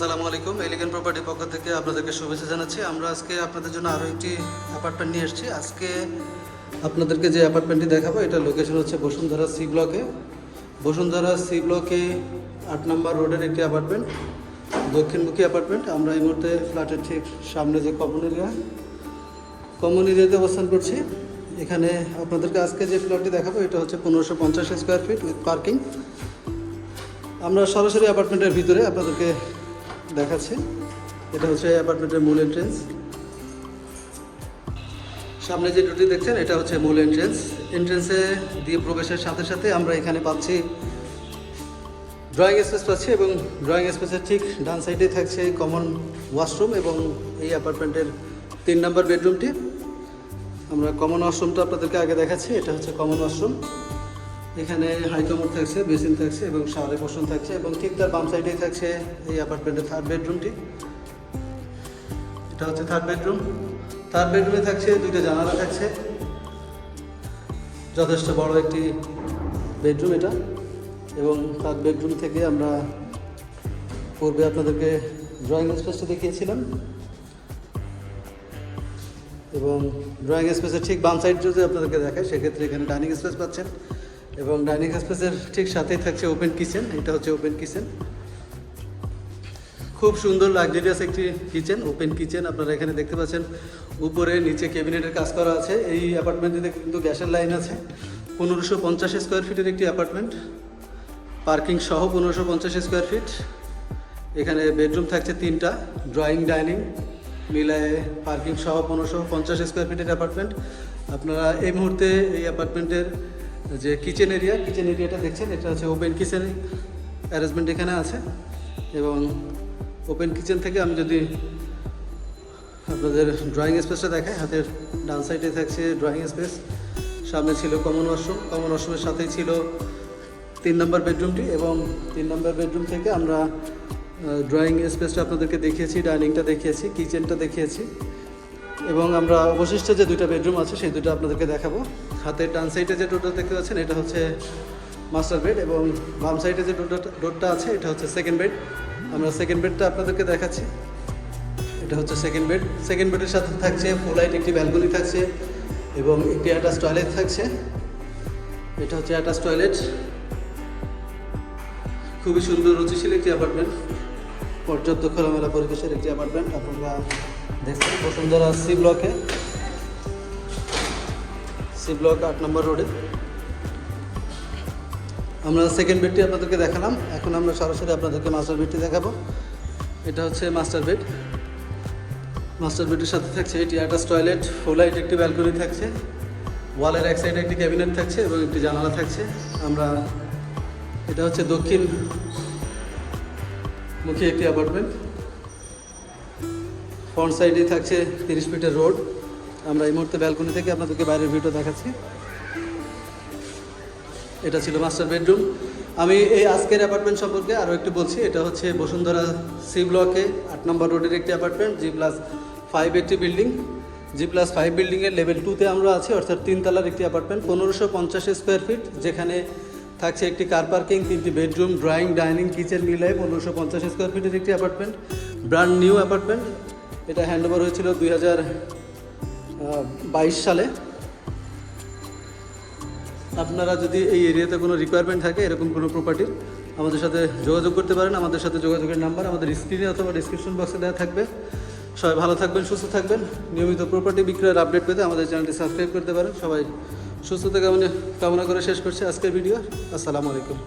আসসালামু আলাইকুম elegant property পক্ষ থেকে আপনাদেরকে শুভেচ্ছা জানাচ্ছি। আমরা আজকে আপনাদের জন্য আরও একটি অ্যাপার্টমেন্ট নিয়ে এসেছি। আজকে আপনাদেরকে যে অ্যাপার্টমেন্টটি দেখাবো, এটা লোকেশন হচ্ছে বসুন্ধরা সি ব্লকে বসুন্ধরা সি ব্লকে আট নম্বর রোডের একটি অ্যাপার্টমেন্ট দক্ষিণমুখী অ্যাপার্টমেন্ট আমরা এই মুহূর্তে ফ্ল্যাটের ঠিক সামনে যে কমন এরিয়া কমন এরিয়াতে অবস্থান করছি। এখানে আপনাদেরকে আজকে যে ফ্ল্যাটটি দেখাবো, এটা হচ্ছে পনেরোশো পঞ্চাশ স্কোয়ার ফিট উইথ পার্কিং আমরা সরাসরি অ্যাপার্টমেন্টের ভিতরে আপনাদেরকে দেখাচ্ছি। এটা হচ্ছে অ্যাপার্টমেন্টের মূল এন্ট্রেন্স সামনে যে দুটি দেখছেন, এটা হচ্ছে মূল এন্ট্রেন্স এন্ট্রেন্সে দিয়ে প্রবেশের সাথে সাথে আমরা এখানে পাচ্ছি ড্রয়িং স্পেস পাচ্ছি এবং ড্রয়িং স্পেসের ঠিক ডান সাইডে থাকছে কমন ওয়াশরুম এবং এই অ্যাপার্টমেন্টের তিন নম্বর বেডরুমটি আমরা কমন ওয়াশরুমটা আপনাদেরকে আগে দেখাচ্ছি, এটা হচ্ছে কমন ওয়াশরুম এখানে হাইকমোড থাকছে, বেসিন থাকছে এবং শাওয়ারে পোষণ থাকছে এবং ঠিক তার বাম সাইডেই থাকছে এই অ্যাপার্টমেন্টের থার্ড বেডরুমটি এটা হচ্ছে থার্ড বেডরুম থার্ড বেডরুমে থাকছে দুইটা জানালা থাকছে। যথেষ্ট বড় একটি বেডরুম এটা। এবং থার্ড বেডরুম থেকে আমরা পূর্বে আপনাদেরকে ড্রয়িং স্পেসটা দেখিয়েছিলাম। এবং ড্রয়িং স্পেসের ঠিক বাম সাইড যদি আপনাদেরকে দেখায়, সেক্ষেত্রে এখানে ডাইনিং স্পেস পাচ্ছেন। এবং ডাইনিং স্পেসের ঠিক সাথেই থাকছে ওপেন কিচেন, এটা হচ্ছে ওপেন কিচেন। খুব সুন্দর লাক্সারিয়াস একটি কিচেন, ওপেন কিচেন, আপনারা এখানে দেখতে পাচ্ছেন। উপরে, নিচে ক্যাবিনেটের কাজ করা আছে। এই অ্যাপার্টমেন্টটিতে কিন্তু গ্যাসের লাইন আছে। পনেরোশো পঞ্চাশ স্কোয়ার ফিটের একটি অ্যাপার্টমেন্ট। পার্কিং সহ পনেরোশো পঞ্চাশ স্কোয়ার ফিট এখানে বেডরুম থাকছে তিনটা ড্রয়িং ডাইনিং মিলায়ে পার্কিং সহ পনেরোশো পঞ্চাশ স্কোয়ার ফিটের অ্যাপার্টমেন্ট। আপনারা এই মুহূর্তে এই অ্যাপার্টমেন্টের যে কিচেন এরিয়া কিচেন এরিয়াটা দেখছেন, এটা হচ্ছে ওপেন কিচেন অ্যারেঞ্জমেন্ট এখানে আছে। এবং ওপেন কিচেন থেকে আমি যদি আপনাদের ড্রয়িং স্পেসটা দেখাই, হাতের ডান সাইডে থাকছে ড্রয়িং স্পেস সামনে ছিল কমন ওয়াশরুম কমন ওয়াশরুমের সাথেই ছিল তিন নম্বর বেডরুমটি এবং তিন নম্বর বেডরুম থেকে আমরা ড্রয়িং স্পেসটা আপনাদেরকে দেখিয়েছি ডাইনিংটা দেখিয়েছি কিচেনটা দেখিয়েছি। এবং আমরা অবশিষ্ট যে দুইটা বেডরুম আছে, সেই দুটো আপনাদেরকে দেখাবো। হাতের ডান সাইডে যে ডোরটা দেখতে পাচ্ছেন, এটা হচ্ছে মাস্টার বেড এবং বাম সাইডে যে ডোরটা ডোরটা আছে, এটা হচ্ছে সেকেন্ড বেড। আমরা সেকেন্ড বেডটা আপনাদেরকে দেখাচ্ছি। এটা হচ্ছে সেকেন্ড বেড। সেকেন্ড বেডের সাথে থাকছে লাইট একটি ব্যালকনি থাকছে এবং একটি অ্যাটাচ টয়লেট থাকছে। এটা হচ্ছে অ্যাটাচ টয়লেট খুবই সুন্দর, রুচিশীল একটি অ্যাপার্টমেন্ট পর্যাপ্ত খোলামেলা পরিবেশের একটি অ্যাপার্টমেন্ট আপনারা দেখছেন। বসুন্ধরা সি ব্লকে। সি ব্লক আট নম্বর রোডে। আমরা সেকেন্ড বেডটি আপনাদেরকে দেখালাম। এখন আমরা সরাসরি আপনাদেরকে মাস্টার বেডটি দেখাবো। এটা হচ্ছে মাস্টার বেড মাস্টার বেডের সাথে থাকছে এটি অ্যাটাচ টয়লেট ফুল লাইট একটি ব্যালকনি থাকছে ওয়ালের এক সাইডে একটি ক্যাবিনেট থাকছে এবং একটি জানালা থাকছে। আমরা, এটা হচ্ছে দক্ষিণ মুখী একটি অ্যাপার্টমেন্ট ফ্রন্ট সাইডে থাকছে তিরিশ ফিটের রোড আমরা এই মুহূর্তে ব্যালকনি থেকে আপনাদেরকে বাইরের ভিউটা দেখাচ্ছি। এটা ছিল মাস্টার বেডরুম আমি এই আজকের অ্যাপার্টমেন্ট সম্পর্কে আরও একটু বলছি। এটা হচ্ছে বসুন্ধরা সি ব্লকে আট নম্বর রোডের একটি অ্যাপার্টমেন্ট জি প্লাস ফাইভ একটি বিল্ডিং জি প্লাস ফাইভ বিল্ডিংয়ের লেভেল টুতে আমরা আছি, অর্থাৎ তিনতলার একটি অ্যাপার্টমেন্ট পনেরোশো পঞ্চাশ স্কোয়ার ফিট যেখানে থাকছে একটি কার পার্কিং তিনটি বেডরুম ড্রয়িং ডাইনিং কিচেন মিলায় পনেরোশো পঞ্চাশ স্কোয়ার ফিটের একটি অ্যাপার্টমেন্ট ব্র্যান্ড নিউ অ্যাপার্টমেন্ট এটা হ্যান্ড ওভার হয়েছিল দুই হাজার বাইশ সালে। আপনারা যদি এই এরিয়াতে কোনো রিকোয়ারমেন্ট থাকে, এরকম কোনো প্রপার্টির আমাদের সাথে যোগাযোগ করতে পারেন। আমাদের সাথে যোগাযোগের নাম্বার আমাদের স্ক্রিনে অথবা ডিসক্রিপশন বক্সে দেওয়া থাকবে। সবাই ভালো থাকবেন, সুস্থ থাকবেন। নিয়মিত প্রপার্টি বিক্রয়ের আপডেট পেতে আমাদের চ্যানেলটি সাবস্ক্রাইব করতে পারেন। সবাই সুস্থতা কামনা কামনা করে শেষ করছি আজকের ভিডিও আসসালামু আলাইকুম।